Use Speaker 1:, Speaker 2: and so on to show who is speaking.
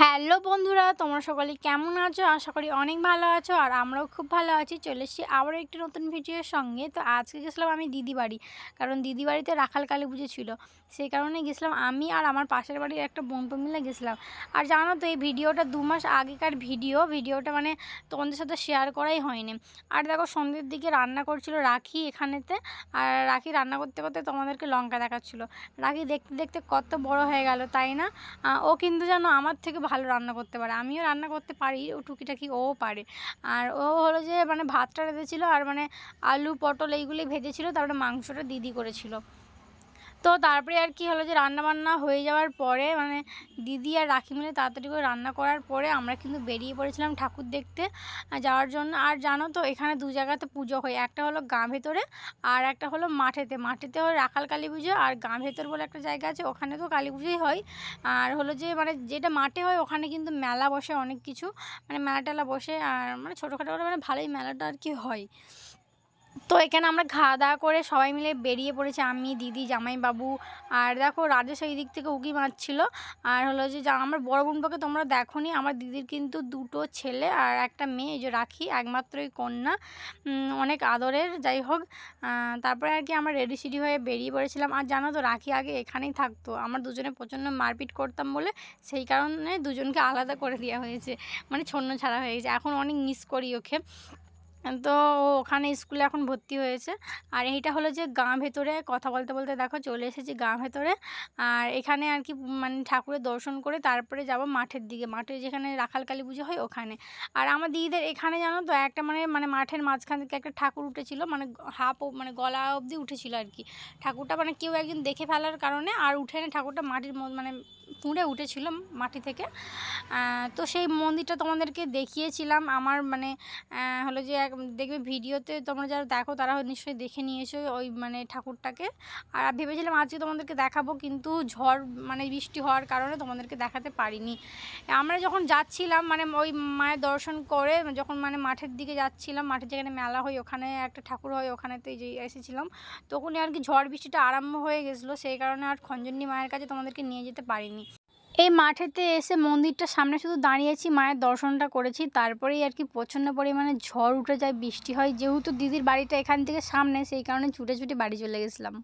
Speaker 1: Hello বন্ধুরা, তোমরা সকলে কেমন আছো? আশা করি অনেক ভালো আছো আর আমরাও খুব ভালো আছি। চলে এসেছি আবারও একটি নতুন ভিডিওর সঙ্গে। তো আজকে গেছিলাম আমি দিদি বাড়ি, কারণ দিদি বাড়িতে রাখাল কালী পুজো ছিল। সেই কারণে গেছিলাম আমি আর আমার পাশের বাড়ির একটা বন্ধু মিলে গেছিলাম। আর জানো তো, এই ভিডিওটা দু মাস আগেকার ভিডিও। ভিডিওটা মানে তোমাদের সাথে শেয়ার করাই হয়নি। আর দেখো, সন্ধ্যের দিকে রান্না করছিল রাখি এখানেতে। আর রাখি রান্না করতে করতে তোমাদেরকে লঙ্কা দেখাচ্ছিলো। রাখি দেখতে দেখতে কত বড় হয়ে গেল, তাই না? ও কিন্তু জানো আমার থেকে ভালো রান্না করতে পারে। আমিও রান্না করতে পারি, ও টুকিটাকি ও পারে। আর ও হলো যে মানে ভাতটা রেঁধেছিলো আর মানে আলু, পটল এইগুলি ভেজেছিলো, তারপরে মাংসটা দিদি করেছিল। তো তারপরে আর কি হলো যে রান্না বান্না হয়ে যাওয়ার পরে মানে দিদি আর রাখি মিলে তাড়াতাড়ি করে রান্না করার পরে আমরা কিন্তু বেরিয়ে পড়েছিলাম ঠাকুর দেখতে যাওয়ার জন্য। আর জানো তো, এখানে দু জায়গাতে পুজো হয়। একটা হলো গাঁ ভেতরে আর একটা হলো মাঠেতে। মাঠেতে হয় রাখাল কালী পুজো আর গাঁ ভেতর বলে একটা জায়গা আছে, ওখানে তো কালী পুজোই হয়। আর হলো যে মানে যেটা মাঠে হয়, ওখানে কিন্তু মেলা বসে অনেক কিছু। মানে মেলা টেলা বসে আর মানে ছোটোখাটো করে মানে ভালোই মেলাটা আর কি হয়। তো এখানে আমরা খাওয়া দাওয়া করে সবাই মিলে বেরিয়ে পড়েছি, আমি, দিদি, জামাইবাবু আর দেখো রাজেশ এই দিক থেকে উকি মারছিল আর হলো যে যা, আমার বড় বোনটাকে তোমরা দেখো নি আমার দিদির কিন্তু দুটো ছেলে আর একটা মেয়ে, এই যে রাখি, একমাত্রই কন্যা অনেক আদরের, যাই হোক তারপরে আর কি আমরা রেডি সিডি হয়ে বেরিয়ে পড়েছিলাম। আর জানো তো রাখি আগে এখানেই থাকতো, আমরা দুজনে প্রচণ্ড মারপিট করতাম বলে সেই কারণে দুজনকে আলাদা করে দেওয়া হয়েছে মানে ছন্ন ছাড়া হয়ে গেছে। এখন অনেক মিস করি ওকে। তো ও ওখানে স্কুলে এখন ভর্তি হয়েছে। আর এইটা হলো যে গাঁ ভেতরে কথা বলতে বলতে দেখো চলে এসেছি গাঁ ভেতরে। আর এখানে আর কি মানে ঠাকুরের দর্শন করে তারপরে যাব মাঠের দিকে। মাঠে যেখানে রাখাল কালী পুজো হয় ওখানে। আর আমার দিদিদের এখানে জানো তো একটা মানে মানে মাঠের মাঝখান থেকে একটা ঠাকুর উঠেছিল মানে হাফ মানে গলা অবধি উঠেছিল আর কি। ঠাকুরটা মানে কেউ একজন দেখে ফেলার কারণে আর উঠে ঠাকুরটা মাটির মানে পুঁড়ে উঠেছিল মাটি থেকে। তো সেই মন্দিরটা তোমাদেরকে দেখিয়েছিলাম। আমার মানে হলো যে এক, দেখবে ভিডিওতে তোমরা যারা দেখো তারা নিশ্চয়ই দেখে নিয়েছো ওই মানে ঠাকুরটাকে। আর ভেবেছিলাম আজকে তোমাদেরকে দেখাবো কিন্তু ঝড় মানে বৃষ্টি হওয়ার কারণে তোমাদেরকে দেখাতে পারিনি। আমরা যখন যাচ্ছিলাম মানে ওই মায়ের দর্শন করে যখন মানে মাঠের দিকে যাচ্ছিলাম, মাঠের যেখানে মেলা হয় ওখানে একটা ঠাকুর হয় ওখানেতে যে এসেছিলাম, তখনই আর কি ঝড় বৃষ্টিটা আরম্ভ হয়ে গেছিল। সেই কারণে আর খঞ্জনী মায়ের কাছে তোমাদেরকে নিয়ে যেতে পারিনি। এই মাঠেতে এসে মন্দিরটার সামনে শুধু দাঁড়িয়েছি, মায়ের দর্শনটা করেছি। তারপরেই আর কি প্রচণ্ড পরিমাণে ঝড় উঠে যায়, বৃষ্টি হয়। যেহেতু দিদির বাড়িটা এখান থেকে সামনে, সেই কারণে ছুটে ছুটে বাড়ি চলে গেছিলাম।